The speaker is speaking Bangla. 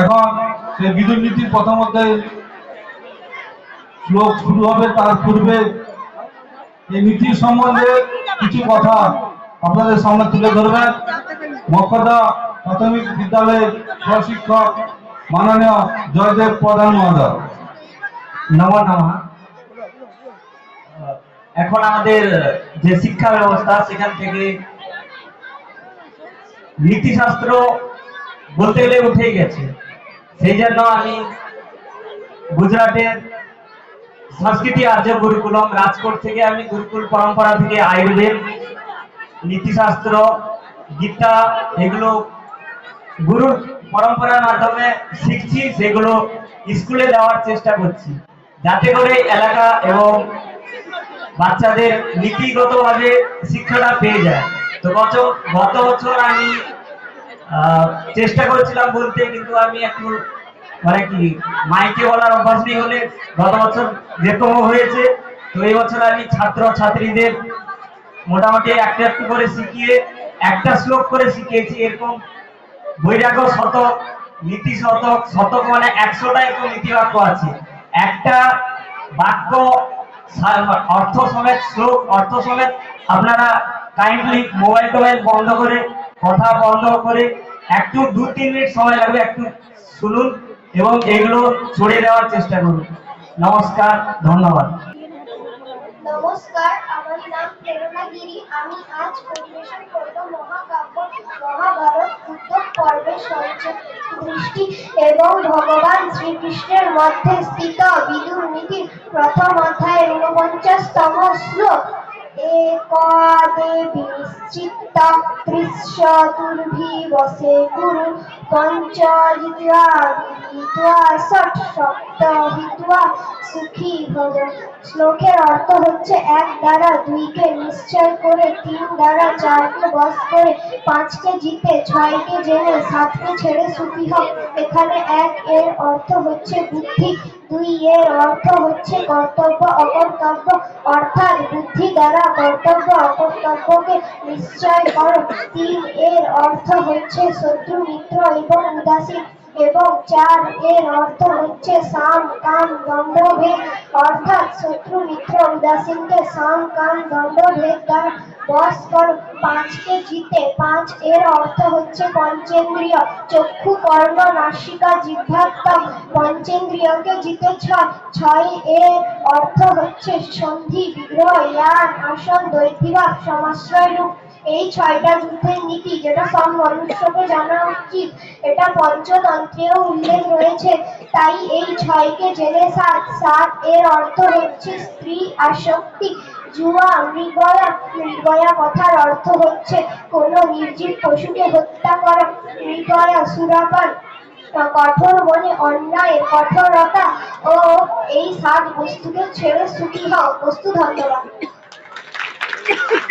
এখন সেই বিদ্যুৎ নীতির প্রথম অধ্যায়ে শ্লোক শুরু হবে, তার পূর্বে এই নীতির সম্বন্ধে কিছু কথা আপনাদের সামনে তুলে ধরবেন। মক্ষদা প্রাথমিক বিদ্যালয়ের প্রশিক্ষক মাননীয় জয়দেব প্রধান মহোদয়। নম নম। এখন আমাদের যে শিক্ষা ব্যবস্থা, সেখান থেকে নীতিশাস্ত্র বলতে গেলে উঠেই গেছে। সেই জন্য আমি গুজরাটের সংস্কৃতি আর্য গুরুকুলম রাজকোট থেকে আমি গুরুকুল পরম্পরা থেকে আয়ুর্বেদ, নীতিশাস্ত্র, গীতা এগুলো গুরুর পরম্পরার মাধ্যমে শিখছি সেগুলো স্কুলে দেওয়ার চেষ্টা করছি। যাতে করে এলাকা এবং বাচ্চাদের নীতিগতভাবে শিক্ষাটা পেয়ে যায়। তো গত গত বছর আমি চেষ্টা করেছিলাম বলতে, কিন্তু আমি একটু মানে কি, মাইকে বলার অভ্যাস নেই হলে গত বছর যেরকম হয়েছে, তো এই বছর আমি ছাত্র ছাত্রীদের মোটামুটি একটা একটু করে শিখিয়ে, একটা শ্লোক করে শিখিয়েছি, এরকম বৈরাগ্য শতক, নীতি শতক শতক মানে একশোটা এরকম নীতি বাক্য আছে। একটা বাক্য অর্থ সমেত শ্লোক, অর্থ সমেত আপনারা কাইন্ডলি মোবাইল টোবাইল বন্ধ করে কথা বন্ধ করে একটু দু, তিন মিনিট সময় লাগবে, একটু শুনুন এবং এগুলো ছড়িয়ে দেওয়ার চেষ্টা করুন। নমস্কার, ধন্যবাদ। নমস্কার, আমার নাম আমি আজ পরিবেশন করব মহাকাব্য, মহাভারত পর্বের এবং ভগবান শ্রীকৃষ্ণের মধ্যে স্থিত বিদুর নীতির প্রথম অধ্যায়ের ঊনপঞ্চাশতম শ্লোক। একাদেবী চিত্ত ত্রিশতুর্ভি বসে গুরু পঞ্চজিত্বা বিদিত্বা ষট সপ্ত হিত্বা সুখী ভব শ্লোকের অর্থ হচ্ছে, এক দ্বারা দুইকে নিশ্চয় করে, তিন দ্বারা চারকে বস করে, পাঁচকে জিতে, ছয়কে জেনে, সাতকে ছেড়ে সুখী হও। এখানে এক এর অর্থ হচ্ছে বুদ্ধি, দুই এর অর্থ হচ্ছে কর্তব্য, অকর্তব্য। অর্থাৎ বুদ্ধি দ্বারা কর্তব্য, অকর্তব্যকে নিশ্চয় তিন এর অর্থ হচ্ছে শত্রু, মিত্র এবং উদাসীন। এবং চার এর অর্থ হচ্ছে সাম, কাম দণ্ড ভেদ অর্থাৎ শত্রু মিত্র উদাসীনকে সাম, কাম দণ্ড ভেদ দ্বারা বস করো, পাঁচকে জিতে। পাঁচ এর অর্থ হচ্ছে পঞ্চেন্দ্রিয়। চক্ষু কর্ণ নাসিকা জিহ্বাত্মক পঞ্চেন্দ্রিয়কে জিতে ছয় ছয় এর অর্থ হচ্ছে সন্ধি, বিগ্রহ ইয়ান আসন দৈত্যভাব সমাশ্রয় রূপ এই ছয়টা যুদ্ধের নীতি যেটা সব মনুষ্যকে জানা উচিত, এটা পঞ্চতন্ত্রেও উল্লেখ রয়েছে। তাই এই ছয়কে জেনে সাত সাত এর অর্থ হচ্ছে স্ত্রী আসক্তি জুয়া, মৃগয়া মৃগয়া কথার অর্থ হচ্ছে কোন নির্জীব পশুকে হত্যা করা, মৃগয়া, সুরাপান, কঠোর মনে অন্যায়, কঠোরতা ও এই সাত বস্তুকে ছেড়ে সুখী হওয়া বস্তু ধন্যবাদ